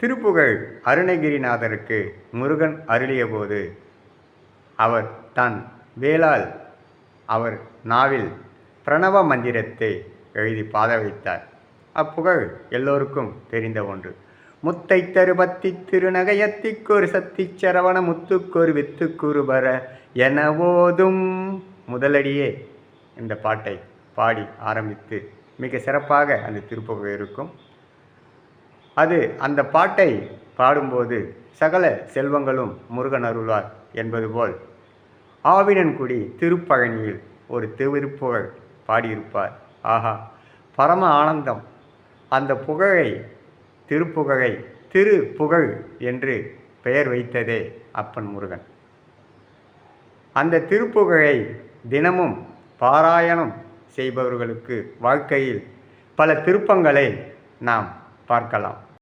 திருப்புகழ் அருணகிரிநாதருக்கு முருகன் அருளியபோது அவர் தன் வேளால் அவர் நாவில் பிரணவ மந்திரத்தை எழுதி பாத வைத்தார். அப்புகழ் எல்லோருக்கும் தெரிந்த ஒன்று. முத்தை தருபத்தி திருநகையத்திக்கொரு சத்தி சரவண முத்துக்கொரு வித்துக்குருபர என ஓதும். முதலடியே இந்த பாட்டை பாடி ஆரம்பித்து மிக சிறப்பாக அந்த திருப்புகழ் இருக்கும். அது அந்த பாட்டை பாடும்போது சகல செல்வங்களும் முருகன் அருள்வார் என்பது போல். ஆவினன்குடி திருப்பழனியில் ஒரு திருப்புகழ் பாடியிருப்பார். ஆஹா பரம ஆனந்தம். அந்த புகழை திருப்புகழை திரு புகழ் என்று பெயர் வைத்ததே அப்பன் முருகன். அந்த திருப்புகழை தினமும் பாராயணம் செய்பவர்களுக்கு வாழ்க்கையில் பல திருப்பங்களை நாம் பார்க்கலாம்.